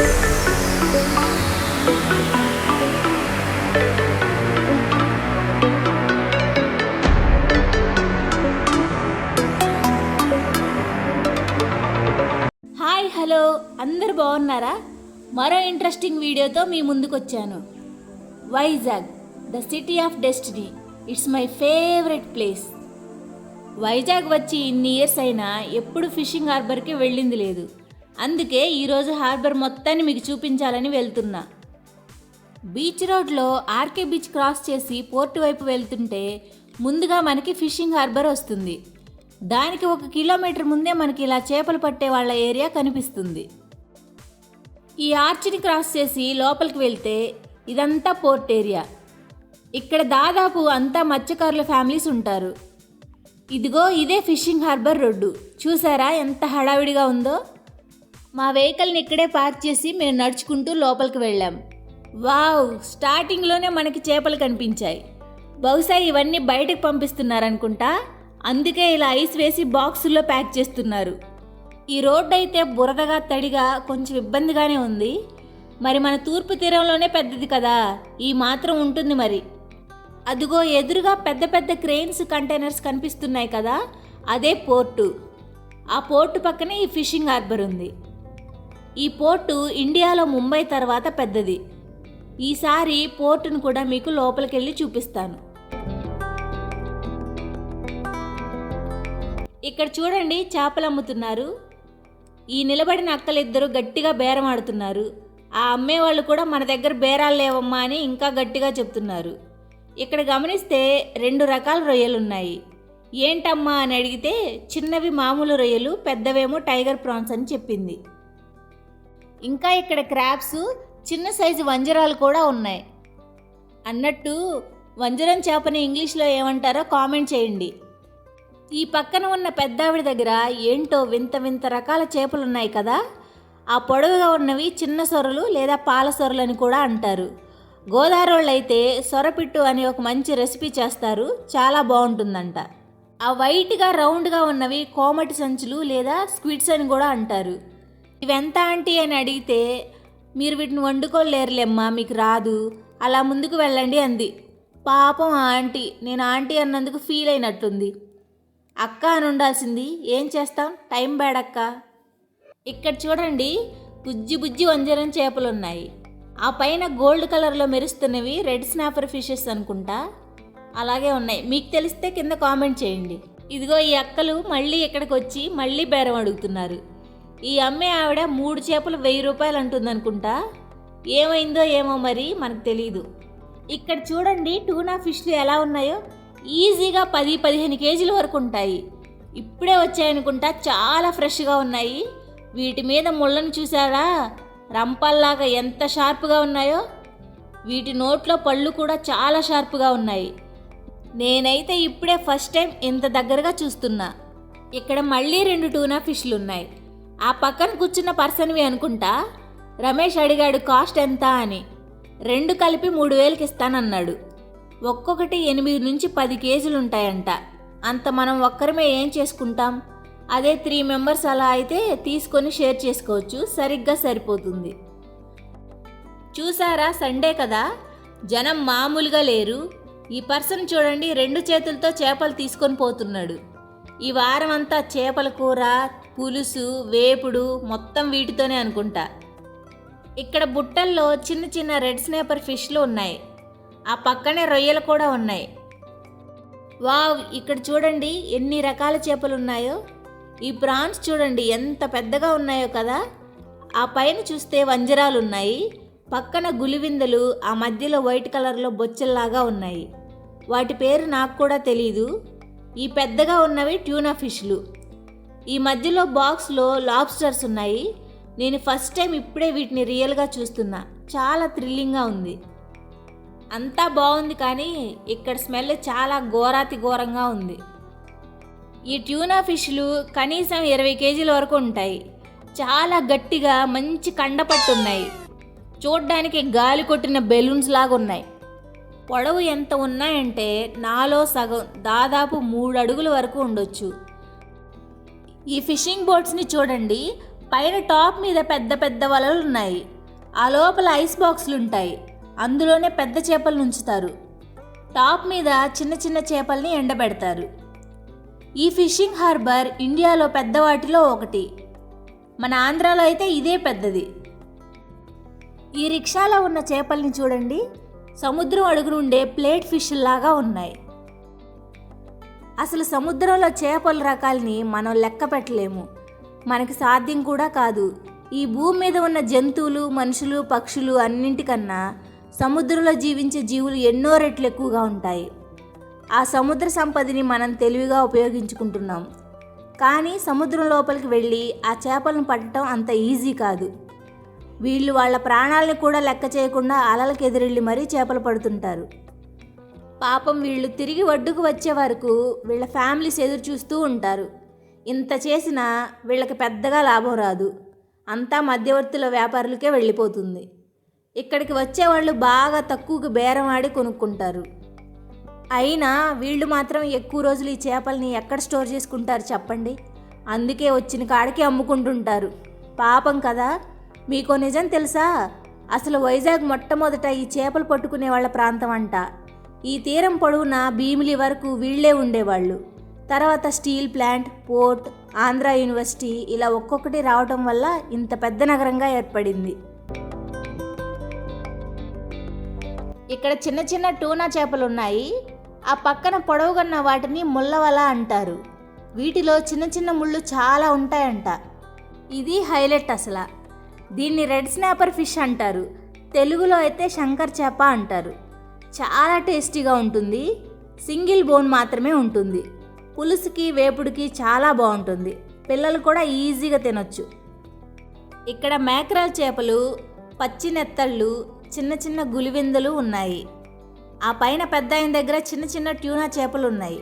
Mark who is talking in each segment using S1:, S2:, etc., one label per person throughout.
S1: Hi hello. అందరు బాగున్నారా? మరో ఇంట్రెస్టింగ్ వీడియోతో మీ ముందుకు వచ్చాను Vizag the city of destiny. It's my favourite place Vizag వచ్చి ఇన్ని ఇయర్స్ అయినా ఎప్పుడు ఫిషింగ్ హార్బర్కి వెళ్ళింది లేదు. అందుకే ఈరోజు హార్బర్ మొత్తాన్ని మీకు చూపించాలని వెళ్తున్నా. బీచ్ రోడ్లో ఆర్కే బీచ్ క్రాస్ చేసి పోర్టు వైపు వెళ్తుంటే ముందుగా మనకి ఫిషింగ్ హార్బర్ వస్తుంది. దానికి ఒక కిలోమీటర్ ముందే మనకి ఇలా చేపలు పట్టే వాళ్ళ ఏరియా కనిపిస్తుంది. ఈ ఆర్చిని క్రాస్ చేసి లోపలికి వెళ్తే ఇదంతా పోర్ట్ ఏరియా. ఇక్కడ దాదాపు అంతా మత్స్యకారుల ఫ్యామిలీస్ ఉంటారు. ఇదిగో ఇదే ఫిషింగ్ హార్బర్ రోడ్డు. చూసారా ఎంత హడావిడిగా ఉందో? మా వెహికల్ని ఇక్కడే పార్క్ చేసి మేము నడుచుకుంటూ లోపలికి వెళ్ళాం. వావ్! స్టార్టింగ్లోనే మనకి చేపలు కనిపించాయి. బహుశా ఇవన్నీ బయటకు పంపిస్తున్నారనుకుంటా? అందుకే ఇలా ఐస్ వేసి బాక్సుల్లో ప్యాక్ చేస్తున్నారు. ఈ రోడ్డు అయితే బురదగా తడిగా కొంచెం ఇబ్బందిగానే ఉంది. మరి మన తూర్పు తీరంలోనే పెద్దది కదా? ఈ మాత్రం ఉంటుంది మరి. అదిగో ఎదురుగా పెద్ద పెద్ద క్రెయిన్స్ కంటైనర్స్ కనిపిస్తున్నాయి కదా? అదే పోర్టు. ఆ పోర్టు పక్కనే ఈ ఫిషింగ్ హార్బర్ ఉంది. ఈ పోర్టు ఇండియాలో ముంబై తర్వాత పెద్దది. ఈసారి పోర్టును కూడా మీకు లోపలికెళ్ళి చూపిస్తాను. ఇక్కడ చూడండి చేపలు అమ్ముతున్నారు ఈ నిలబడిన అక్కలిద్దరూ గట్టిగా బేరం ఆడుతున్నారు ఆ అమ్మేవాళ్ళు కూడా మన దగ్గర బేరాలు లేవమ్మా అని ఇంకా గట్టిగా చెప్తున్నారు. ఇక్కడ గమనిస్తే రెండు రకాల రొయ్యలు ఉన్నాయి ఏంటమ్మా అని అడిగితే చిన్నవి మామూలు రొయ్యలు పెద్దవేమో టైగర్ ప్రాన్స్ అని చెప్పింది. ఇంకా ఇక్కడ క్రాబ్స్ చిన్న సైజు వంజరాలు కూడా ఉన్నాయి. అన్నట్టు వంజరం చేపని ఇంగ్లీష్లో ఏమంటారో కామెంట్ చేయండి. ఈ పక్కన ఉన్న పెద్దావిడ దగ్గర ఏంటో వింత వింత రకాల చేపలు ఉన్నాయి కదా? ఆ పొడవుగా ఉన్నవి చిన్న సొరలు లేదా పాల సొరలు అని కూడా అంటారు. గోదావరి అయితే సొరపిట్టు అని ఒక మంచి రెసిపీ చేస్తారు. చాలా బాగుంటుందంట. ఆ వైట్గా రౌండ్గా ఉన్నవి కోమటి సంచులు లేదా స్క్విడ్స్ అని కూడా అంటారు. ఇవెంత ఆంటీ అని అడిగితే మీరు వీటిని వండుకోలేరులేమ్మా మీకు రాదు. అలా ముందుకు వెళ్ళండి అంది. పాపం ఆంటీ నేను ఆంటీ అన్నందుకు ఫీల్ అయినట్టుంది. అక్క అని ఉండాల్సింది ఏం చేస్తాం? టైం బ్యాడక్క. ఇక్కడ చూడండి బుజ్జి బుజ్జి వంజరం చేపలు ఉన్నాయి ఆ పైన గోల్డ్ కలర్లో మెరుస్తున్నవి రెడ్ స్నాపర్ ఫిషెస్ అనుకుంటా. అలాగే ఉన్నాయి. మీకు తెలిస్తే కింద కామెంట్ చేయండి. ఇదిగో ఈ అక్కలు మళ్ళీ ఇక్కడికి వచ్చి మళ్ళీ బేరం అడుగుతున్నారు. ఈ అమ్మే ఆవిడ మూడు చేపలు వెయ్యి రూపాయలు అంటుందనుకుంటా? ఏమైందో ఏమో మరి మనకు తెలియదు ఇక్కడ చూడండి టూనా ఫిష్లు ఎలా ఉన్నాయో. ఈజీగా పది పదిహేను కేజీల వరకు ఉంటాయి. ఇప్పుడే వచ్చాయనుకుంటా చాలా ఫ్రెష్గా ఉన్నాయి. వీటి మీద ముళ్ళను చూసారా రంపల్లాగా ఎంత షార్ప్గా ఉన్నాయో. వీటి నోట్లో పళ్ళు కూడా చాలా షార్ప్గా ఉన్నాయి. నేనైతే ఇప్పుడే ఫస్ట్ టైం ఇంత దగ్గరగా చూస్తున్నా. ఇక్కడ మళ్ళీ రెండు టూనా ఫిష్లు ఉన్నాయి ఆ పక్కన కూర్చున్న పర్సన్వి అనుకుంటా రమేష్ అడిగాడు కాస్ట్ ఎంత అని. రెండు కలిపి మూడు వేలకి ఇస్తానన్నాడు. ఒక్కొక్కటి ఎనిమిది నుంచి పది కేజీలు ఉంటాయంట. అంత మనం ఒక్కరమే ఏం చేసుకుంటాం? అదే త్రీ మెంబర్స్ అలా అయితే తీసుకొని షేర్ చేసుకోవచ్చు. సరిగ్గా సరిపోతుంది. చూసారా? సండే కదా. జనం మామూలుగా లేరు. ఈ పర్సన్ చూడండి రెండు చేతులతో చేపలు తీసుకొని పోతున్నాడు. ఈ వారం అంతా చేపల కూర పులుసు వేపుడు మొత్తం వీటితోనే అనుకుంటా. ఇక్కడ బుట్టల్లో చిన్న చిన్న రెడ్ స్నేపర్ ఫిష్లు ఉన్నాయి. ఆ పక్కనే రొయ్యలు కూడా ఉన్నాయి. వావ్ ఇక్కడ చూడండి ఎన్ని రకాల చేపలు ఉన్నాయో. ఈ ప్రాన్స్ చూడండి ఎంత పెద్దగా ఉన్నాయో కదా. ఆ పైన చూస్తే వంజరాలు ఉన్నాయి. పక్కన గులివిందలు ఆ మధ్యలో వైట్ కలర్లో బొచ్చల్లాగా ఉన్నాయి. వాటి పేరు నాకు కూడా తెలీదు. ఈ పెద్దగా ఉన్నవి ట్యూనా ఫిష్లు. ఈ మధ్యలో బాక్స్లో లాబ్స్టర్స్ ఉన్నాయి. నేను ఫస్ట్ టైం ఇప్పుడే వీటిని రియల్గా చూస్తున్నా. చాలా థ్రిల్లింగ్గా ఉంది. అంతా బాగుంది కానీ ఇక్కడ స్మెల్ చాలా ఘోరాతి ఘోరంగా ఉంది. ఈ ట్యూనా ఫిష్లు కనీసం ఇరవై కేజీల వరకు ఉంటాయి. చాలా గట్టిగా మంచి కండపట్టు ఉన్నాయి. చూడ్డానికి గాలి కొట్టిన బెలూన్స్ లాగా ఉన్నాయి. పొడవు ఎంత ఉన్నాయంటే నాలో సగం దాదాపు మూడు అడుగుల వరకు ఉండొచ్చు. ఈ ఫిషింగ్ బోట్స్ని చూడండి. పైన టాప్ మీద పెద్ద పెద్ద వలలు ఉన్నాయి. ఆ లోపల ఐస్ బాక్సులు ఉంటాయి. అందులోనే పెద్ద చేపలను ఉంచుతారు టాప్ మీద చిన్న చిన్న చేపల్ని ఎండబెడతారు. ఈ ఫిషింగ్ హార్బర్ ఇండియాలో పెద్ద వాటిలో ఒకటి. మన ఆంధ్రాలో అయితే ఇదే పెద్దది. ఈ రిక్షాలో ఉన్న చేపల్ని చూడండి. సముద్రం అడుగునుండే ప్లేట్ ఫిష్ లాగా ఉన్నాయి. అసలు సముద్రంలో చేపల రకాల్ని మనం లెక్క పెట్టలేము. మనకి సాధ్యం కూడా కాదు. ఈ భూమి మీద ఉన్న జంతువులు మనుషులు పక్షులు అన్నింటికన్నా సముద్రంలో జీవించే జీవులు ఎన్నో రెట్లు ఎక్కువగా ఉంటాయి. ఆ సముద్ర సంపదని మనం తెలివిగా ఉపయోగించుకుంటున్నాం. కానీ సముద్రం లోపలికి వెళ్ళి ఆ చేపలను పట్టడం అంత ఈజీ కాదు. వీళ్ళు వాళ్ళ ప్రాణాలను కూడా లెక్క చేయకుండా అలలకు ఎదురెళ్ళి మరీ చేపలు పడుతుంటారు. పాపం వీళ్ళు తిరిగి ఒడ్డుకు వచ్చే వరకు వీళ్ళ ఫ్యామిలీస్ ఎదురు చూస్తూ ఉంటారు. ఇంత చేసినా వీళ్ళకి పెద్దగా లాభం రాదు. అంతా మధ్యవర్తుల వ్యాపారులకే వెళ్ళిపోతుంది. ఇక్కడికి వచ్చేవాళ్ళు బాగా తక్కువకు బేరం ఆడి కొనుక్కుంటారు. అయినా వీళ్ళు మాత్రం ఎక్కువ రోజులు ఈ చేపల్ని ఎక్కడ స్టోర్ చేసుకుంటారు చెప్పండి? అందుకే వచ్చిన కాడికి అమ్ముకుంటుంటారు. పాపం కదా? మీకో నిజం తెలుసా? అసలు వైజాగ్ మొట్టమొదట ఈ చేపలు పట్టుకునే వాళ్ళ ప్రాంతం అంట. ఈ తీరం పొడవున భీమిలి వరకు వీళ్ళే ఉండేవాళ్ళు. తర్వాత steel plant port Andhra university ఇలా ఒక్కొక్కటి రావటం వల్ల ఇంత పెద్ద నగరంగా ఏర్పడింది. ఇక్కడ చిన్న చిన్న టూనా చేపలు ఉన్నాయి ఆ పక్కన పొడవుగన్న వాటిని ముళ్ళవల అంటారు. వీటిలో చిన్న చిన్న ముళ్ళు చాలా ఉంటాయంట. ఇది హైలైట్ అసలు. దీన్ని రెడ్ స్నాపర్ ఫిష్ అంటారు. తెలుగులో అయితే శంకర్ చేప అంటారు. చాలా టేస్టీగా ఉంటుంది. సింగిల్ బోన్ మాత్రమే ఉంటుంది. పులుసుకి వేపుడికి చాలా బాగుంటుంది. పిల్లలు కూడా ఈజీగా తినొచ్చు. ఇక్కడ మేకరాల్ చేపలు పచ్చి నెత్తళ్ళు చిన్న చిన్న గులివిందులు ఉన్నాయి. ఆ పైన పెద్ద ఆయన దగ్గర చిన్న చిన్న ట్యూనా చేపలు ఉన్నాయి.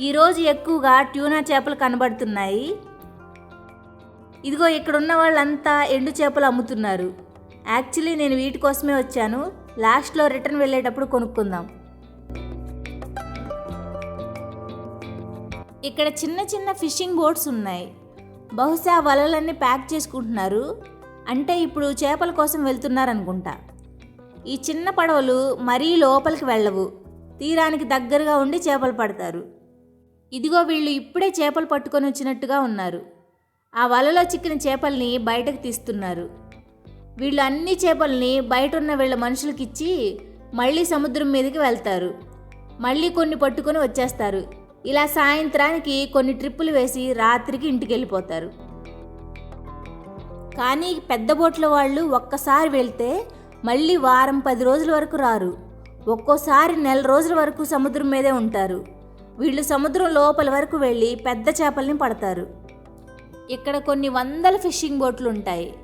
S1: ఈరోజు ఎక్కువగా ట్యూనా చేపలు కనబడుతున్నాయి. ఇదిగో ఇక్కడ ఉన్న వాళ్ళంతా ఎండు చేపలు అమ్ముతున్నారు. యాక్చువల్లీ నేను వీటి కోసమే వచ్చాను. లాస్ట్లో రిటర్న్ వెళ్ళేటప్పుడు కొనుక్కుందాం. ఇక్కడ చిన్న చిన్న ఫిషింగ్ బోట్స్ ఉన్నాయి. బహుశా వలలన్నీ ప్యాక్ చేసుకుంటున్నారు. అంటే ఇప్పుడు చేపల కోసం వెళ్తున్నారనుకుంటా. ఈ చిన్న పడవలు మరీ లోపలికి వెళ్ళవు. తీరానికి దగ్గరగా ఉండి చేపలు పడతారు. ఇదిగో వీళ్ళు ఇప్పుడే చేపలు పట్టుకొని వచ్చినట్టుగా ఉన్నారు. ఆ వలలో చిక్కిన చేపల్ని బయటకు తీస్తున్నారు. వీళ్ళు అన్ని చేపల్ని బయట ఉన్న వీళ్ళ మనుషులకిచ్చి మళ్ళీ సముద్రం మీదకి వెళ్తారు. మళ్ళీ కొన్ని పట్టుకొని వచ్చేస్తారు. ఇలా సాయంత్రానికి కొన్ని ట్రిప్పులు వేసి రాత్రికి ఇంటికి వెళ్ళిపోతారు కానీ పెద్ద బోట్ల వాళ్ళు ఒక్కసారి వెళ్తే మళ్ళీ వారం పది రోజుల వరకు రారు. ఒక్కోసారి నెల రోజుల వరకు సముద్రం మీదే ఉంటారు. వీళ్ళు సముద్రం లోపల వరకు వెళ్ళి పెద్ద చేపల్ని పడతారు. ఇక్కడ కొన్ని వందల ఫిషింగ్ బోట్లు ఉంటాయి.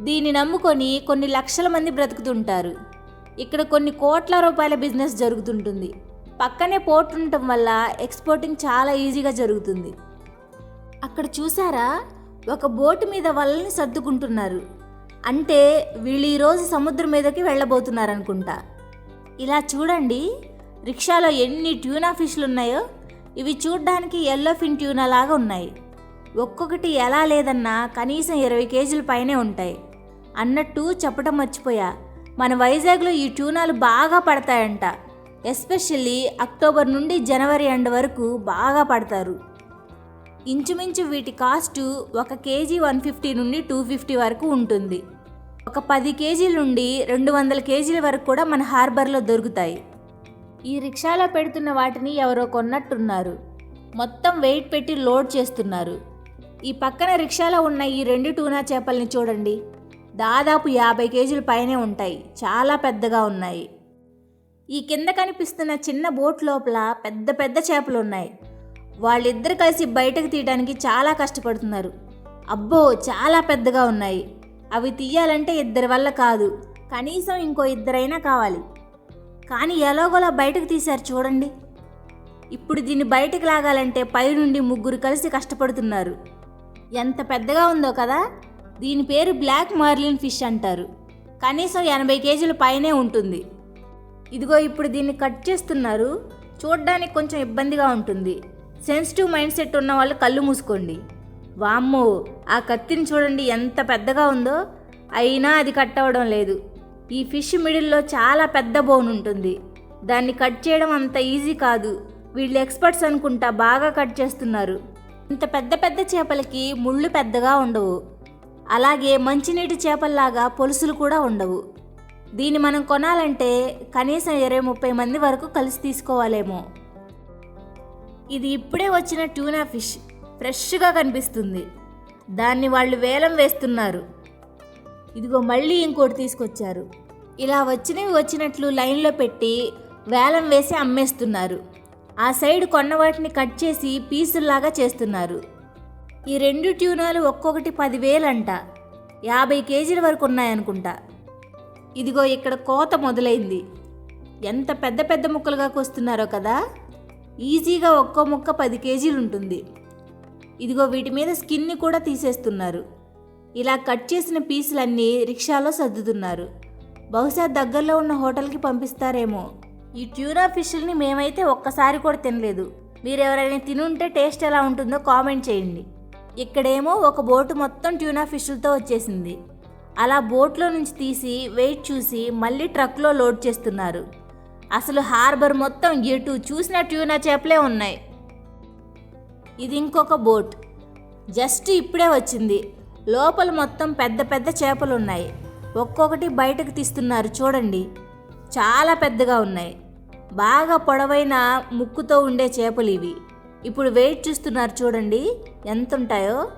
S1: దీన్ని నమ్ముకొని కొన్ని లక్షల మంది బ్రతుకుతుంటారు. ఇక్కడ కొన్ని కోట్ల రూపాయల బిజినెస్ జరుగుతుంటుంది. పక్కనే పోర్ట్ ఉండటం వల్ల ఎక్స్పోర్టింగ్ చాలా ఈజీగా జరుగుతుంది. అక్కడ చూసారా? ఒక బోటు మీద వలని సర్దుకుంటున్నారు. అంటే వీళ్ళు ఈరోజు సముద్రం మీదకి వెళ్ళబోతున్నారు అనుకుంటా ఇలా చూడండి. రిక్షాలో ఎన్ని ట్యూనా ఫిష్లు ఉన్నాయో? ఇవి చూడ్డానికి ఎల్లో ఫిన్ ట్యూనా లాగా ఉన్నాయి. ఒక్కొక్కటి ఎలా లేదన్నా కనీసం ఇరవై కేజీల పైనే ఉంటాయి. అన్నట్టు చెప్పడం మర్చిపోయా. మన వైజాగ్లో ఈ ట్యూనాలు బాగా పడతాయంట. ఎస్పెషల్లీ అక్టోబర్ నుండి జనవరి ఎండ్ వరకు బాగా పడతారు. ఇంచుమించు వీటి కాస్టు ఒక కేజీ వన్ ఫిఫ్టీ నుండి టూ ఫిఫ్టీ వరకు ఉంటుంది. ఒక పది కేజీల నుండి రెండు వందల కేజీల వరకు కూడా మన హార్బర్లో దొరుకుతాయి. ఈ రిక్షాలో పెడుతున్న వాటిని ఎవరో కొన్నట్టున్నారు. మొత్తం వెయిట్ పెట్టి లోడ్ చేస్తున్నారు. ఈ పక్కన రిక్షాలో ఉన్న ఈ రెండు టూనా చేపల్ని చూడండి. దాదాపు యాభై కేజీల పైనే ఉంటాయి. చాలా పెద్దగా ఉన్నాయి. ఈ కింద కనిపిస్తున్న చిన్న బోట్ లోపల పెద్ద పెద్ద చేపలు ఉన్నాయి. వాళ్ళిద్దరు కలిసి బయటకు తీయడానికి చాలా కష్టపడుతున్నారు. అబ్బో చాలా పెద్దగా ఉన్నాయి. అవి తీయాలంటే ఇద్దరి వల్ల కాదు. కనీసం ఇంకో ఇద్దరైనా కావాలి. కానీ ఎలాగోలా బయటకు తీశారు చూడండి. ఇప్పుడు దీన్ని బయటకు లాగాలంటే పైనుండి ముగ్గురు కలిసి కష్టపడుతున్నారు. ఎంత పెద్దగా ఉందో కదా? దీని పేరు బ్లాక్ మార్లిన్ ఫిష్ అంటారు. కనీసం ఎనభై కేజీల పైనే ఉంటుంది. ఇదిగో ఇప్పుడు దీన్ని కట్ చేస్తున్నారు. చూడ్డానికి కొంచెం ఇబ్బందిగా ఉంటుంది. సెన్సిటివ్ మైండ్ సెట్ ఉన్న వాళ్ళు కళ్ళు మూసుకోండి. వామ్మో ఆ కత్తిని చూడండి ఎంత పెద్దగా ఉందో. అయినా అది కట్ అవ్వడం లేదు. ఈ ఫిష్ మిడిల్లో చాలా పెద్ద బోన్ ఉంటుంది. దాన్ని కట్ చేయడం అంత ఈజీ కాదు. వీళ్ళు ఎక్స్పర్ట్స్ అనుకుంటా బాగా కట్ చేస్తున్నారు. ఇంత పెద్ద పెద్ద చేపలకి ముళ్ళు పెద్దగా ఉండవు. అలాగే మంచినీటి చేపల్లాగా పొలుసులు కూడా ఉండవు. దీన్ని మనం కొనాలంటే కనీసం ఇరవై ముప్పై మంది వరకు కలిసి తీసుకోవాలేమో. ఇది ఇప్పుడే వచ్చిన ట్యూనా ఫిష్. ఫ్రెష్గా కనిపిస్తుంది. దాన్ని వాళ్ళు వేలం వేస్తున్నారు. ఇదిగో మళ్ళీ ఇంకోటి తీసుకొచ్చారు. ఇలా వచ్చినవి వచ్చినట్లు లైన్లో పెట్టి వేలం వేసి అమ్మేస్తున్నారు. ఆ సైడ్ కొన్న వాటిని కట్ చేసి పీసుల్లాగా చేస్తున్నారు. ఈ రెండు ట్యూనాలు ఒక్కొక్కటి పదివేలంట. యాభై కేజీల వరకు ఉన్నాయనుకుంటా. ఇదిగో ఇక్కడ కోత మొదలైంది. ఎంత పెద్ద పెద్ద ముక్కలుగా కోస్తున్నారో కదా. ఈజీగా ఒక్కో ముక్క పది కేజీలు ఉంటుంది ఇదిగో వీటి మీద స్కిన్ని కూడా తీసేస్తున్నారు. ఇలా కట్ చేసిన పీసులన్నీ రిక్షాలో సర్దుతున్నారు. బహుశా దగ్గరలో ఉన్న హోటల్కి పంపిస్తారేమో. ఈ ట్యూనా ఫిష్ని మేమైతే ఒక్కసారి కూడా తినలేదు. మీరు ఎవరైనా తినుంటే టేస్ట్ ఎలా ఉంటుందో కామెంట్ చేయండి. ఇక్కడేమో ఒక బోటు మొత్తం ట్యూనా ఫిష్లతో వచ్చేసింది. అలా బోట్లో నుంచి తీసి వెయిట్ చూసి మళ్ళీ ట్రక్లో లోడ్ చేస్తున్నారు. అసలు హార్బర్ మొత్తం ఎటు చూసిన ట్యూనా చేపలే ఉన్నాయి. ఇది ఇంకొక బోట్. జస్ట్ ఇప్పుడే వచ్చింది. లోపల మొత్తం పెద్ద పెద్ద చేపలు ఉన్నాయి ఒక్కొక్కటి బయటకు తీస్తున్నారు చూడండి. చాలా పెద్దగా ఉన్నాయి. బాగా పొడవైన ముక్కుతో ఉండే చేపలు ఇవి. ఇప్పుడు వెయిట్ చూస్తున్నారు చూడండి ఎంత ఉంటాయో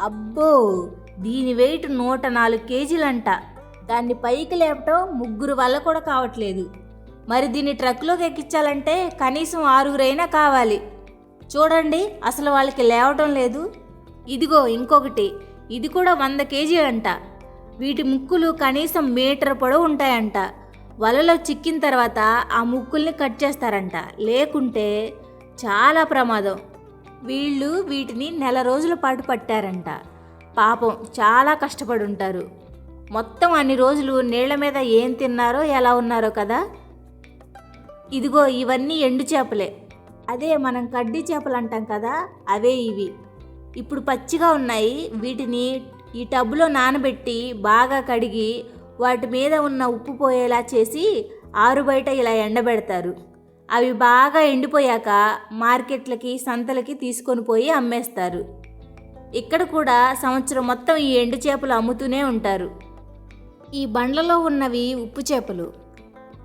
S1: అబ్బో దీని వెయిట్ నూట నాలుగు కేజీలంట. దాన్ని పైకి లేపటం ముగ్గురు వల్ల కూడా కావట్లేదు. మరి దీన్ని ట్రక్లోకి ఎక్కించాలంటే కనీసం ఆరుగురైనా కావాలి. చూడండి అసలు వాళ్ళకి లేవటం లేదు. ఇదిగో ఇంకొకటి ఇది కూడా వంద కేజీలంట వీటి ముక్కులు కనీసం మీటర్ పొడవు ఉంటాయంట. వలలో చిక్కిన తర్వాత ఆ ముక్కుల్ని కట్ చేస్తారంట. లేకుంటే చాలా ప్రమాదం. వీళ్ళు వీటిని నెల రోజుల పాటు పట్టారంట. పాపం చాలా కష్టపడి ఉంటారు మొత్తం అన్ని రోజులు నీళ్ళ మీద ఏం తిన్నారో ఎలా ఉన్నారో కదా? ఇదిగో ఇవన్నీ ఎండు చేపలే. అదే మనం కడ్డీ చేపలు అంటాం కదా అవే ఇవి. ఇప్పుడు పచ్చిగా ఉన్నాయి. వీటిని ఈ టబ్బులో నానబెట్టి బాగా కడిగి వాటి మీద ఉన్న ఉప్పు పోయేలా చేసి ఆరు బయట ఇలా ఎండబెడతారు. అవి బాగా ఎండిపోయాక మార్కెట్లకి సంతలకి తీసుకొని పోయి అమ్మేస్తారు. ఇక్కడ కూడా సంవత్సరం మొత్తం ఈ ఎండు చేపలు అమ్ముతూనే ఉంటారు. ఈ బండ్లలో ఉన్నవి ఉప్పు చేపలు.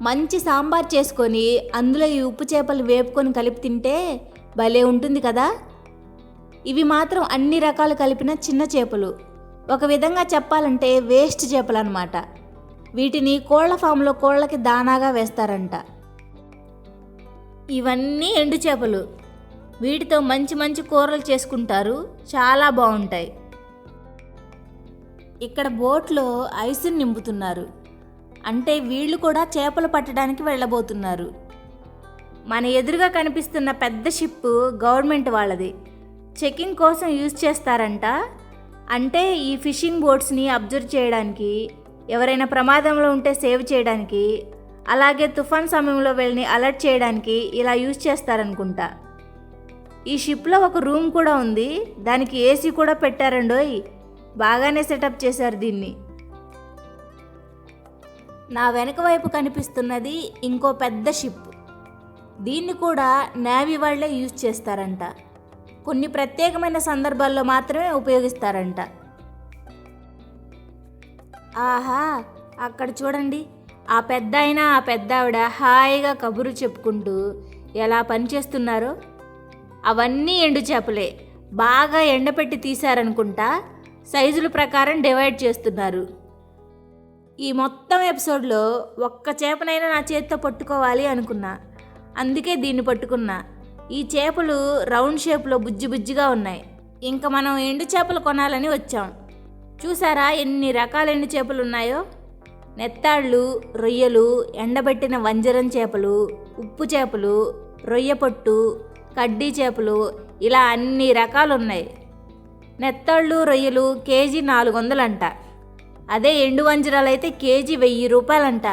S1: మంచి సాంబార్ చేసుకొని అందులో ఈ ఉప్పు చేపలు వేపుకొని కలిపి తింటే భలే ఉంటుంది కదా? ఇవి మాత్రం అన్ని రకాలు కలిపిన చిన్న చేపలు. ఒక విధంగా చెప్పాలంటే వేస్ట్ చేపలు అనమాట వీటిని కోళ్ళ ఫామ్లో కోళ్ళకి దానాగా వేస్తారంట. ఇవన్నీ ఎండు చేపలు. వీటితో మంచి మంచి కూరలు చేసుకుంటారు. చాలా బాగుంటాయి. ఇక్కడ బోట్లో ఐసుని నింపుతున్నారు. అంటే వీళ్ళు కూడా చేపలు పట్టడానికి వెళ్ళబోతున్నారు. మన ఎదురుగా కనిపిస్తున్న పెద్ద షిప్ గవర్నమెంట్ వాళ్ళది. చెకింగ్ కోసం యూజ్ చేస్తారంట. అంటే ఈ ఫిషింగ్ బోట్స్ని అబ్జర్వ్ చేయడానికి ఎవరైనా ప్రమాదంలో ఉంటే సేవ్ చేయడానికి అలాగే తుఫాన్ సమయంలో వెళ్ళి అలర్ట్ చేయడానికి ఇలా యూజ్ చేస్తారనుకుంటా. ఈ షిప్లో ఒక రూమ్ కూడా ఉంది. దానికి ఏసీ కూడా పెట్టారండోయ్. బాగానే సెటప్ చేశారు దీన్ని. నా వెనక వైపు కనిపిస్తున్నది ఇంకో పెద్ద షిప్. దీన్ని కూడా నేవీ వాళ్ళే యూజ్ చేస్తారంట. కొన్ని ప్రత్యేకమైన సందర్భాల్లో మాత్రమే ఉపయోగిస్తారంట. ఆహా అక్కడ చూడండి. ఆ పెద్ద అయినా ఆ పెద్ద ఆవిడ హాయిగా కబురు చెప్పుకుంటూ ఎలా పనిచేస్తున్నారో అవన్నీ ఎండు చేపలే. బాగా ఎండపెట్టి తీశారనుకుంటా సైజుల ప్రకారం డివైడ్ చేస్తున్నారు. ఈ మొత్తం ఎపిసోడ్లో ఒక్క చేపనైనా నా చేతితో పట్టుకోవాలి అనుకున్నా. అందుకే దీన్ని పట్టుకున్నా. ఈ చేపలు రౌండ్ షేప్లో బుజ్జి బుజ్జిగా ఉన్నాయి. ఇంకా మనం ఎండు చేపలు కొనాలని వచ్చాం. చూసారా ఎన్ని రకాల ఎండు చేపలు ఉన్నాయో? నెత్తాళ్ళు రొయ్యలు ఎండబెట్టిన వంజరం చేపలు ఉప్పు చేపలు రొయ్య పొట్టు కడ్డీ చేపలు ఇలా అన్ని రకాలు ఉన్నాయి నెత్తాళ్ళు రొయ్యలు కేజీ నాలుగు వందలంట అదే ఎండు వంజరాలు అయితే కేజీ వెయ్యి రూపాయలంట.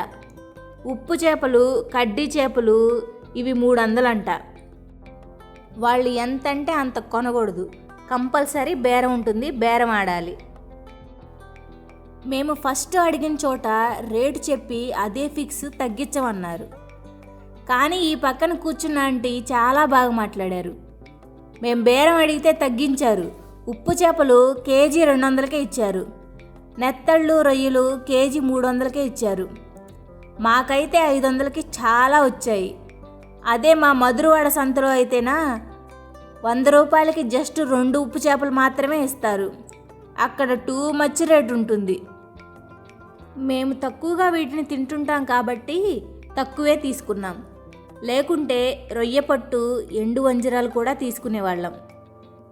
S1: ఉప్పు చేపలు కడ్డీ చేపలు ఇవి మూడు వందలంట వాళ్ళు ఎంత అంటే అంత కొనకూడదు. కంపల్సరీ బేరం ఉంటుంది బేరం ఆడాలి. మేము ఫస్ట్ అడిగిన చోట రేటు చెప్పి అదే ఫిక్స్ తగ్గించమన్నారు. కానీ ఈ పక్కన కూర్చున్న ఆంటీ చాలా బాగా మాట్లాడారు. మేము బేరం అడిగితే తగ్గించారు. ఉప్పు చేపలు కేజీ రెండు వందలకే ఇచ్చారు. నెత్తళ్ళు రొయ్యలు కేజీ మూడు వందలకే ఇచ్చారు. మాకైతే ఐదు వందలకి చాలా వచ్చాయి. అదే మా మధురవాడ సంతలో అయితేనా? వంద రూపాయలకి జస్ట్ రెండు ఉప్పు చేపలు మాత్రమే ఇస్తారు. అక్కడ టూ మచ్ రేట్ ఉంటుంది. మేము తక్కువగా వీటిని తింటుంటాం కాబట్టి తక్కువే తీసుకున్నాం. లేకుంటే రొయ్య పట్టు ఎండు వంజరాలు కూడా తీసుకునేవాళ్ళం.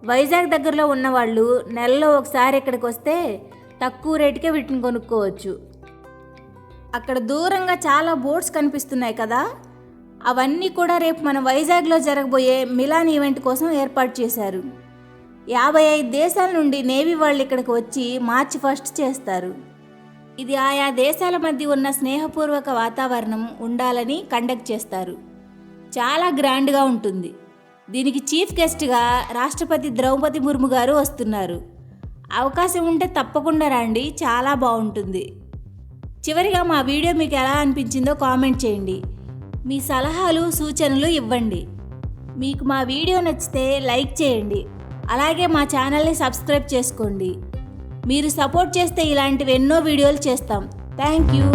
S1: వైజాగ్ దగ్గరలో ఉన్నవాళ్ళు నెలలో ఒకసారి ఇక్కడికి వస్తే తక్కువ రేటుకే వీటిని కొనుక్కోవచ్చు. అక్కడ దూరంగా చాలా బోట్స్ కనిపిస్తున్నాయి కదా అవన్నీ కూడా రేపు మన వైజాగ్లో జరగబోయే మిలాన్ ఈవెంట్ కోసం ఏర్పాటు చేశారు. యాభై ఐదు దేశాల నుండి నేవీ వాళ్ళు ఇక్కడికి వచ్చి మార్చి ఫస్ట్ చేస్తారు. ఇది ఆయా దేశాల మధ్య ఉన్న స్నేహపూర్వక వాతావరణం ఉండాలని కండక్ట్ చేస్తారు. చాలా గ్రాండ్గా ఉంటుంది. దీనికి చీఫ్ గెస్ట్గా రాష్ట్రపతి ద్రౌపది ముర్ము గారు వస్తున్నారు. అవకాశం ఉంటే తప్పకుండా రండి చాలా బాగుంటుంది. చివరిగా మా వీడియో మీకు ఎలా అనిపించిందో కామెంట్ చేయండి. మీ సలహాలు సూచనలు ఇవ్వండి. మీకు మా వీడియో నచ్చితే లైక్ చేయండి. అలాగే మా ఛానల్ని సబ్స్క్రైబ్ చేసుకోండి. మీరు సపోర్ట్ చేస్తే ఇలాంటివి ఎన్నో వీడియోలు చేస్తాం. Thank you.